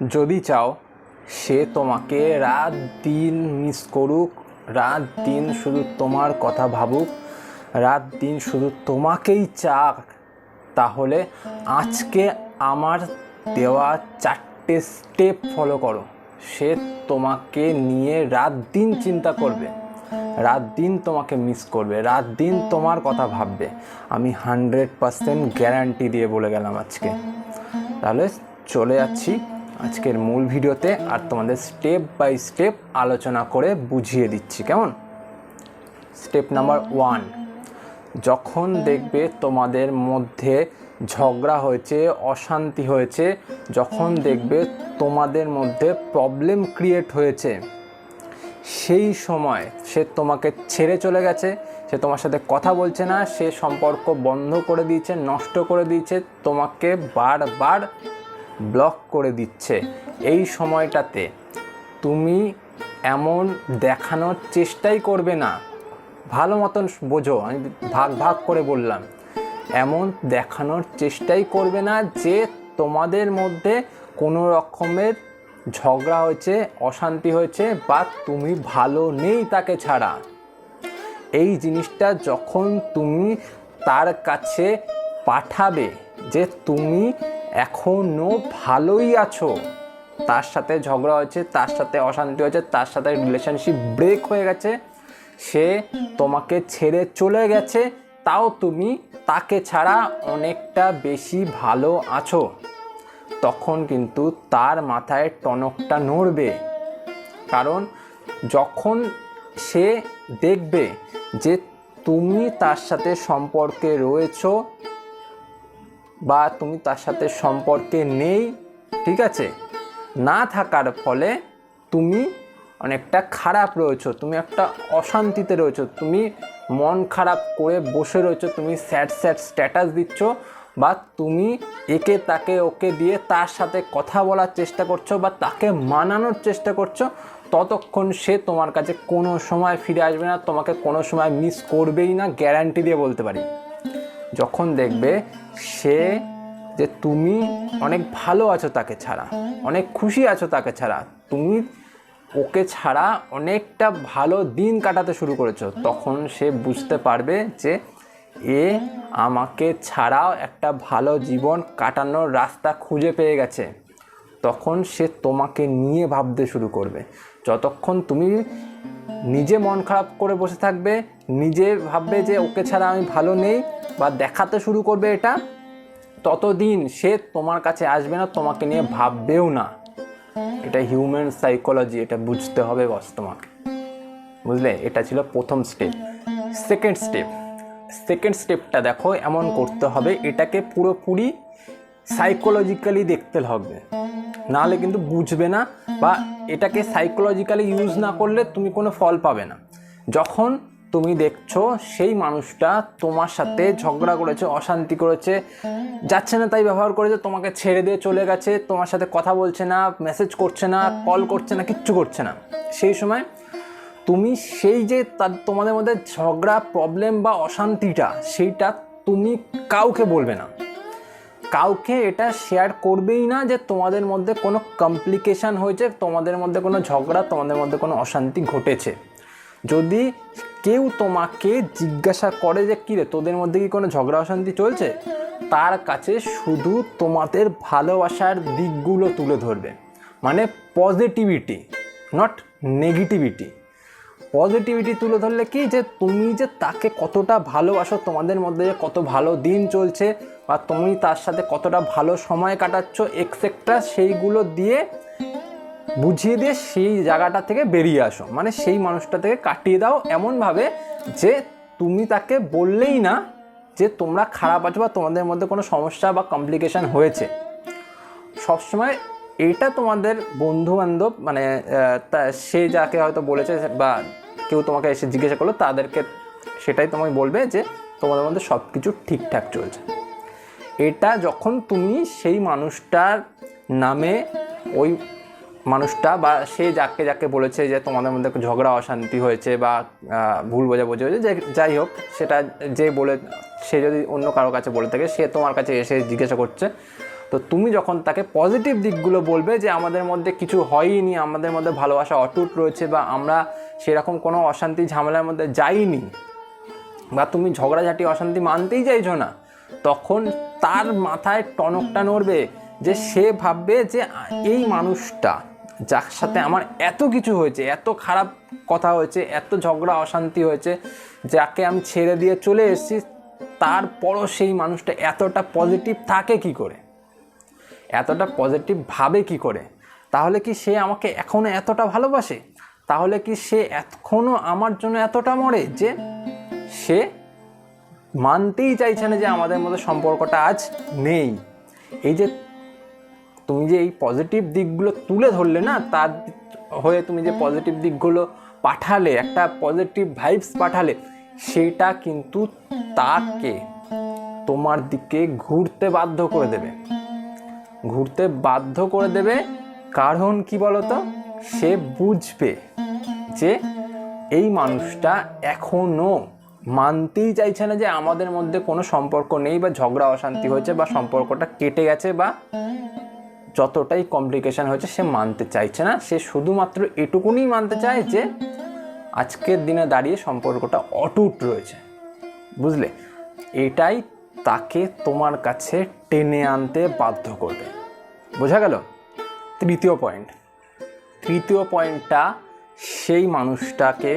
যদি চাও, সে তোমাকে রাত দিন মিস করুক, রাত দিন শুধু তোমার কথা ভাবুক, রাত দিন শুধু তোমাকেই চাক, তাহলে আজকে আমার দেওয়া চারটে স্টেপ ফলো করো। সে তোমাকে নিয়ে রাত দিন চিন্তা করবে, রাত দিন তোমাকে মিস করবে, রাত দিন তোমার কথা ভাববে। আমি হান্ড্রেড পারসেন্ট গ্যারান্টি দিয়ে বলে গেলাম আজকে। তাহলে চলে যাচ্ছি আজকের মূল ভিডিওতে আর তোমাদের স্টেপ বাই স্টেপ আলোচনা করে বুঝিয়ে দিচ্ছি, কেমন? স্টেপ নাম্বার ওয়ান যখন দেখবে তোমাদের মধ্যে ঝগড়া হয়েছে, অশান্তি হয়েছে, যখন দেখবে তোমাদের মধ্যে প্রবলেম ক্রিয়েট হয়েছে, সেই সময় সে তোমাকে ছেড়ে চলে গেছে, সে তোমার সাথে কথা বলছে না, সে সম্পর্ক বন্ধ করে দিয়েছে, নষ্ট করে দিয়েছে, তোমাকে বারবার ব্লক করে দিচ্ছে। এই সময়টাতে তুমি এমন দেখানোর চেষ্টাই করবে না। ভালো মতন বোঝো, আমি ভাগ ভাগ করে বললাম। এমন দেখানোর চেষ্টাই করবে না যে তোমাদের মধ্যে কোনো রকমের ঝগড়া হয়েছে, অশান্তি হয়েছে বা তুমি ভালো নেই তাকে ছাড়া। এই জিনিসটা যখন তুমি তার কাছে পাঠাবে যে তুমি এখনও ভালোই আছো। তার সাথে ঝগড়া হয়েছে, তার সাথে অশান্তি হয়েছে, তার সাথে রিলেশনশিপ ব্রেক হয়ে গেছে। সে তোমাকে ছেড়ে চলে গেছে, তাও তুমি তাকে ছাড়া অনেকটা বেশি ভালো আছো। তখন কিন্তু তার মাথায় টনকটা নড়বে। কারণ যখন সে দেখবে যে তুমি তার সাথে সম্পর্কে রয়েছো বা তুমি তার সাথে সম্পর্কে নেই, ঠিক আছে? না থাকার ফলে তুমি অনেকটা খারাপ রয়েছো, তুমি একটা অশান্তিতে রয়েছো, তুমি মন খারাপ করে বসে রয়েছো, তুমি স্যাড স্যাড স্ট্যাটাস দিচ্ছ বা তুমি একে তাকে ওকে দিয়ে তার সাথে কথা বলার চেষ্টা করছ বা তাকে মানানোর চেষ্টা করছ, ততক্ষণ সে তোমার কাছে কোনো সময় ফিরে আসবে না, তোমাকে কোনো সময় মিস করবেই না গ্যারান্টি দিয়ে বলতে পারি। যখন দেখবে সে যে তুমি অনেক ভালো আছো তাকে ছাড়া, অনেক খুশি আছো তাকে ছাড়া, তুমি ওকে ছাড়া অনেকটা ভালো দিন কাটাতে শুরু করেছ, তখন সে বুঝতে পারবে যে এ আমাকে ছাড়াও একটা ভালো জীবন কাটানোর রাস্তা খুঁজে পেয়ে গেছে। তখন সে তোমাকে নিয়ে ভাবতে শুরু করবে। যতক্ষণ তুমি নিজে মন খারাপ করে বসে থাকবে, নিজে ভাববে যে ওকে ছাড়া আমি ভালো নেই বা দেখাতে শুরু করবে এটা, ততদিন সে তোমার কাছে আসবে না, তোমাকে নিয়ে ভাববেও না। এটা হিউম্যান সাইকোলজি এটা বুঝতে হবে বস তোমাকে। বুঝলে? এটা ছিল প্রথম স্টেপ সেকেন্ড স্টেপ সেকেন্ড স্টেপটা দেখো, এমন করতে হবে, এটাকে পুরোপুরি সাইকোলজিক্যালি দেখতে হবে। নাহলে কিন্তু বুঝবে না বা এটাকে সাইকোলজিক্যালি ইউজ না করলে তুমি কোনো ফল পাবে না। যখন তুমি দেখছ সেই মানুষটা তোমার সাথে ঝগড়া করেছে, অশান্তি করেছে, যাচ্ছে না তাই ব্যবহার করেছে, তোমাকে ছেড়ে দিয়ে চলে গেছে, তোমার সাথে কথা বলছে না মেসেজ করছে না কল করছে না, কিচ্ছু করছে না। সেই সময় তুমি সেই যে তার, তোমাদের মধ্যে ঝগড়া প্রবলেম বা অশান্তিটা, সেইটা তুমি কাউকে বলবে না। কাউকে এটা শেয়ার করবেই না যে তোমাদের মধ্যে কোনো কমপ্লিকেশান হয়েছে, তোমাদের মধ্যে কোনো ঝগড়া, তোমাদের মধ্যে কোনো অশান্তি ঘটেছে। যদি কেউ তোমাকে জিজ্ঞাসা করে যে কী রে তোদের মধ্যে কি কোনো ঝগড়া, অশান্তি চলছে? তার কাছে শুধু তোমাদের ভালোবাসার দিকগুলো তুলে ধরবে। মানে পজিটিভিটি নট নেগেটিভিটি পজিটিভিটি তুলে ধরলে কি যে তুমি যে তাকে কতটা ভালোবাসো, তোমাদের মধ্যে যে কত ভালো দিন চলছে বা তুমি তার সাথে কতটা ভালো সময় কাটাচ্ছ এক্সেট্রা সেইগুলো দিয়ে বুঝিয়ে দিয়ে সেই জায়গাটা থেকে বেরিয়ে আসো। মানে সেই মানুষটা থেকে কাটিয়ে দাও এমনভাবে যে তুমি তাকে বললেই না যে তোমরা খারাপ আছো বা তোমাদের মধ্যে কোনো সমস্যা বা কমপ্লিকেশান হয়েছে। সবসময় এইটা তোমাদের বন্ধু বান্ধব মানে সে যাকে হয়তো বলেছে বা কেউ তোমাকে এসে জিজ্ঞাসা করল, তাদেরকে সেটাই তোমায় বলবে যে তোমাদের মধ্যে সব কিছু ঠিকঠাক চলছে। এটা যখন তুমি সেই মানুষটার নামে ওই মানুষটা বা সে যাকে যাকে বলেছে যে তোমাদের মধ্যে ঝগড়া, অশান্তি হয়েছে বা ভুল বোঝাবুঝি হয়েছে, যে যাই হোক, সেটা যে বলে, সে যদি অন্য কারও কাছে বলে থাকে, সে তোমার কাছে এসে জিজ্ঞাসা করছে তো তুমি যখন তাকে পজিটিভ দিকগুলো বলবে যে আমাদের মধ্যে কিছু হয়ইনি আমাদের মধ্যে ভালোবাসা অটুট রয়েছে বা আমরা সেরকম কোনো অশান্তি ঝামেলার মধ্যে যাইনি বা তুমি ঝগড়াঝাটি, অশান্তি মানতেই চাইছো না, তখন তার মাথায় টনকটা নড়বে যে সে ভাববে যে এই মানুষটা যার সাথে আমার এত কিছু হয়েছে, এত খারাপ কথা হয়েছে, এত ঝগড়া, অশান্তি হয়েছে, যাকে আমি ছেড়ে দিয়ে চলে এসেছি, তারপরও সেই মানুষটা এতটা পজিটিভ থাকে কি করে? এতটা পজিটিভ ভাবে কি করে? তাহলে কি সে আমাকে এখনও এতটা ভালোবাসে? তাহলে কি সে এখনও আমার জন্য এতটা মরে যে সে মানতেই চাইছে না যে আমাদের মধ্যে সম্পর্কটা আজ নেই? এই যে তুমি যে এই পজিটিভ দিকগুলো তুলে ধরলে না, তার হয়ে তুমি যে পজিটিভ দিকগুলো পাঠালে, একটা পজিটিভ ভাইবস পাঠালে, সেটা কিন্তু তাকে তোমার দিকে ঘুরতে বাধ্য করে দেবে। ঘুরতে বাধ্য করে দেবে। কারণ কি বলতো? সে বুঝবে যে এই মানুষটা এখনও মানতেই চাইছে না যে আমাদের মধ্যে কোনো সম্পর্ক নেই বা ঝগড়া, অশান্তি হয়েছে বা সম্পর্কটা কেটে গেছে বা যতটাই কমপ্লিকেশান হয়েছে সে মানতে চাইছে না। সে শুধুমাত্র এটুকুনি মানতে চায় যে আজকের দিনে দাঁড়িয়ে সম্পর্কটা অটুট রয়েছে। বুঝলে? এটাই তাকে তোমার কাছে টেনে আনতে বাধ্য করবে। বোঝা গেল? তৃতীয় পয়েন্ট তৃতীয় পয়েন্টটা সেই মানুষটাকে,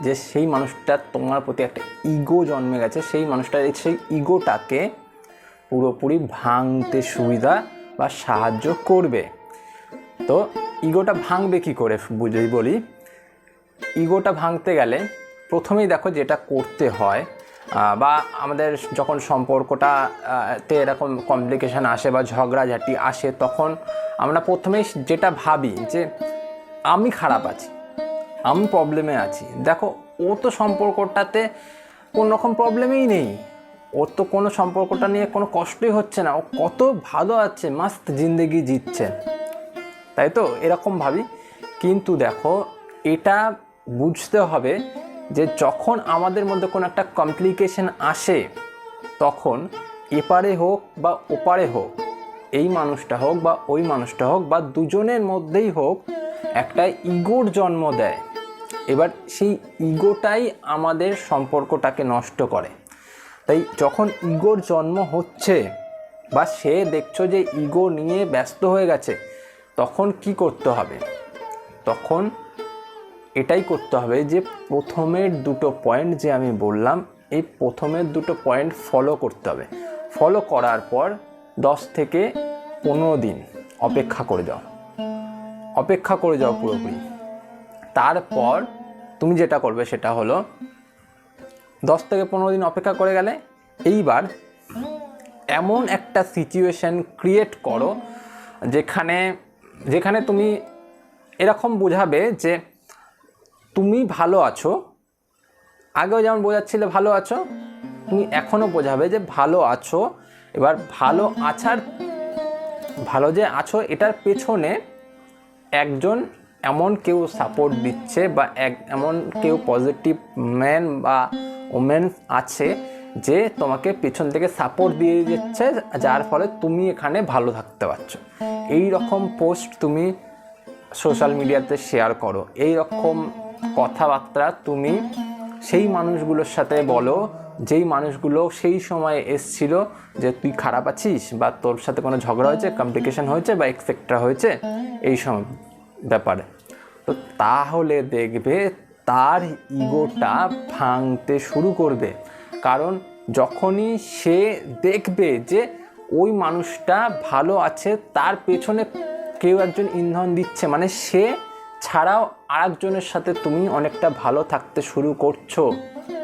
যে সেই মানুষটা তোমার প্রতি একটা ইগো জন্মে গেছে, সেই মানুষটার সেই ইগোটাকে পুরোপুরি ভাঙতে সুবিধা বা সাহায্য করবে। তো ইগোটা ভাঙবে কি করে? বুঝেই বলি ইগোটা ভাঙতে গেলে প্রথমেই দেখো যেটা করতে হয় বা আমাদের যখন সম্পর্কটা তে এরকম কমপ্লিকেশান আসে বা ঝগড়াঝাটি আসে, তখন আমরা প্রথমেই যেটা ভাবি যে, আমি খারাপ আছি, আমি প্রবলেমে আছি। দেখো, ও তো সম্পর্কটাতে কোনো রকম প্রবলেমই নেই। ওর তো কোনো সম্পর্কটা নিয়ে কোনো কষ্টই হচ্ছে না। ও কত ভালো আছে, মাস্ত জিন্দেগি জিতছে। তাই তো? এরকম ভাবি। কিন্তু দেখো, এটা বুঝতে হবে যে যখন আমাদের মধ্যে কোনো একটা কমপ্লিকেশন আসে, তখন এপারে হোক বা ওপারে হোক, এই মানুষটা হোক বা ওই মানুষটা হোক বা দুজনের মধ্যেই হোক একটা ইগোর জন্ম দেয়। এবার সেই ইগোটাই আমাদের সম্পর্কটাকে নষ্ট করে। তাই যখন ইগোর জন্ম হচ্ছে বা সে দেখছ যে ইগো নিয়ে ব্যস্ত হয়ে গেছে, তখন কি করতে হবে? তখন এটাই করতে হবে যে প্রথমের দুটো পয়েন্ট যে আমি বললাম, এই প্রথমের দুটো পয়েন্ট ফলো করতে হবে। ফলো করার পর দশ থেকে পনেরো দিন অপেক্ষা করে যাও। অপেক্ষা করে যাও পুরোপুরি। তারপর তুমি যেটা করবে সেটা হলো দশ থেকে পনেরো দিন অপেক্ষা করে গেলে এইবার এমন একটা সিচুয়েশন ক্রিয়েট করো যেখানে যেখানে তুমি এরকম বোঝাবে যে তুমি ভালো আছো? আগেও যেমন বোঝাচ্ছিলে ভালো আছো, তুমি এখনও বোঝাবে যে ভালো আছো। এবার ভালো আছার, ভালো যে আছো, এটার পেছনে একজন এমন কেউ সাপোর্ট দিচ্ছে বা এক, এমন কেউ পজিটিভ ম্যান বা ওমেন আছে যে তোমাকে পেছন থেকে সাপোর্ট দিয়ে দিচ্ছে, যার ফলে তুমি এখানে ভালো থাকতে পারছ। এই রকম পোস্ট তুমি সোশ্যাল মিডিয়াতে শেয়ার করো। এই রকম কথাবার্তা তুমি সেই মানুষগুলোর সাথে বলো, যেই মানুষগুলো সেই সময় এসছিল যে তুই খারাপ আছিস বা তোর সাথে কোনো ঝগড়া হয়েছে কমপ্লিকেশন হয়েছে বা এক্সেট্রা হয়েছে, এই সব ব্যাপারে। তো তাহলে দেখবে তার ইগোটা ভাঙতে শুরু করবে। কারণ যখনই সে দেখবে যে ওই মানুষটা ভালো আছে, তার পেছনে কেউ একজন ইন্ধন দিচ্ছে মানে সে ছাড়াও আরেকজনের সাথে তুমি অনেকটা ভালো থাকতে শুরু করছ।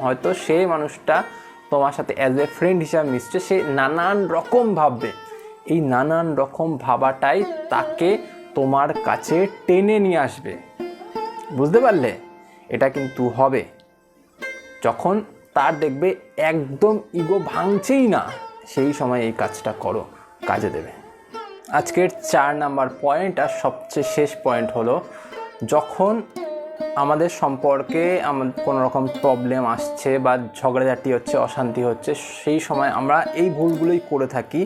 হয়তো সেই মানুষটা তোমার সাথে অ্যাজ এ ফ্রেন্ড হিসাবে মিশছে, সে নানান রকম ভাববে। এই নানান রকম ভাবাটাই তাকে তোমার কাছে টেনে নিয়ে আসবে। বুঝতে পারলে? এটা কিন্তু হবে। যখন তার দেখবে একদম ইগো ভাঙছেই না, সেই সময় এই কাজটা করো, কাজে দেবে। আজকের চার নাম্বার পয়েন্ট আর সবচেয়ে শেষ পয়েন্ট হলো যখন আমাদের সম্পর্কে আমাদের কোনো রকম প্রবলেম আসছে বা ঝগড়াঝাটি হচ্ছে, অশান্তি হচ্ছে, সেই সময় আমরা এই ভুলগুলোই করে থাকি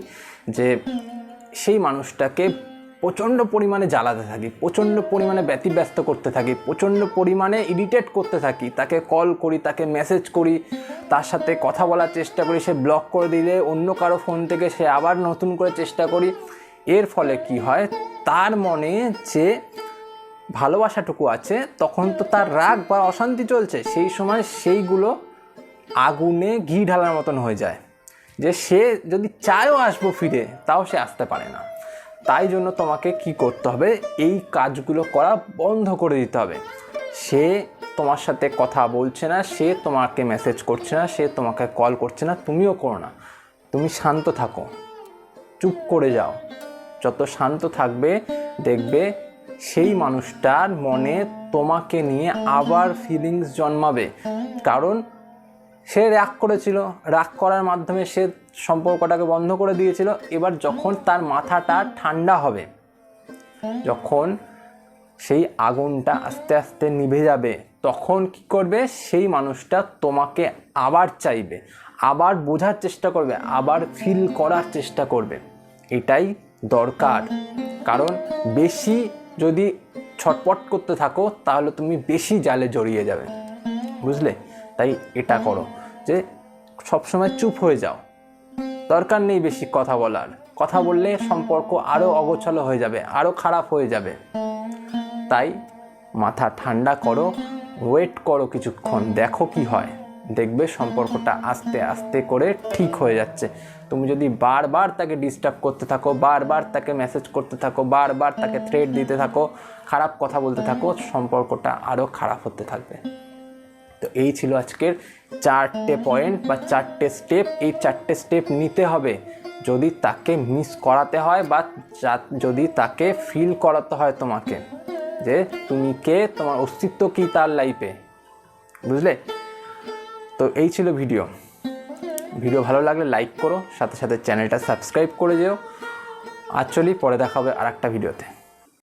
যে সেই মানুষটাকে প্রচণ্ড পরিমাণে জ্বালাতে থাকি, প্রচণ্ড পরিমাণে ব্যতিব্যস্ত করতে থাকি, প্রচণ্ড পরিমাণে ইরিটেট করতে থাকি। তাকে কল করি, তাকে মেসেজ করি, তার সাথে কথা বলার চেষ্টা করি, সে ব্লক করে দিলে অন্য কারও ফোন থেকে সে আবার নতুন করে চেষ্টা করি। এর ফলে কি হয়? তার মনে যে ভালোবাসাটুকু আছে, তখন তো তার রাগ বা অশান্তি চলছে। সেই সময় সেইগুলো আগুনে ঘি ঢালার মতন হয়ে যায়। যে সে যদি চায়ও আসব ফিরে, তাও সে আসতে পারে না। তাই জন্য তোমাকে কি করতে হবে? এই কাজগুলো করা বন্ধ করে দিতে হবে। সে তোমার সাথে কথা বলছে না, সে তোমাকে মেসেজ করছে না, সে তোমাকে কল করছে না, তুমিও করো না। তুমি শান্ত থাকো। চুপ করে যাও। যত শান্ত থাকবে, দেখবে সেই মানুষটার মনে তোমাকে নিয়ে আবার ফিলিংস জন্মাবে। কারণ সে রাগ করেছিল, রাগ করার মাধ্যমে সে সম্পর্কটাকে বন্ধ করে দিয়েছিল। এবার যখন তার মাথাটা ঠান্ডা হবে, যখন সেই আগুনটা আস্তে আস্তে নিভে যাবে, তখন কি করবে? সেই মানুষটা তোমাকে আবার চাইবে, আবার বোঝার চেষ্টা করবে, আবার ফিল করার চেষ্টা করবে। এটাই দরকার। কারণ বেশি যদি ছটপট করতে থাকো, তাহলে তুমি বেশি জালে জড়িয়ে যাবে। বুঝলে? তাই এটা করো যে সবসময় চুপ হয়ে যাও। দরকার নেই বেশি কথা বলার। কথা বললে সম্পর্ক আরও অগোছালো হয়ে যাবে আরও খারাপ হয়ে যাবে। তাই মাথা ঠান্ডা করো ওয়েট করো কিছুক্ষণ, দেখো কি হয়। দেখবে সম্পর্কটা আস্তে আস্তে করে ঠিক হয়ে যাচ্ছে। তুমি যদি বারবার তাকে ডিস্টার্ব করতে থাকো বারবার তাকে মেসেজ করতে থাকো বারবার তাকে থ্রেড দিতে থাকো খারাপ কথা বলতে থাকো সম্পর্কটা আরও খারাপ হতে থাকবে। তো এই ছিল আজকের চারটে পয়েন্ট বা চারটে স্টেপ এই চারটে স্টেপ নিতে হবে। যদি তাকে মিস করাতে হয় বা যদি তাকে ফিল করাতে হয় তোমাকে যে তুমি কে তোমার অস্তিত্ব কি তার লাইফে বুঝলে? তো এই ছিল ভিডিও ভিডিও ভালো লাগলে লাইক করো, সাথে সাথে চ্যানেলটা সাবস্ক্রাইব করে যেও। আর চলি, পরে দেখা হবে আর একটা ভিডিওতে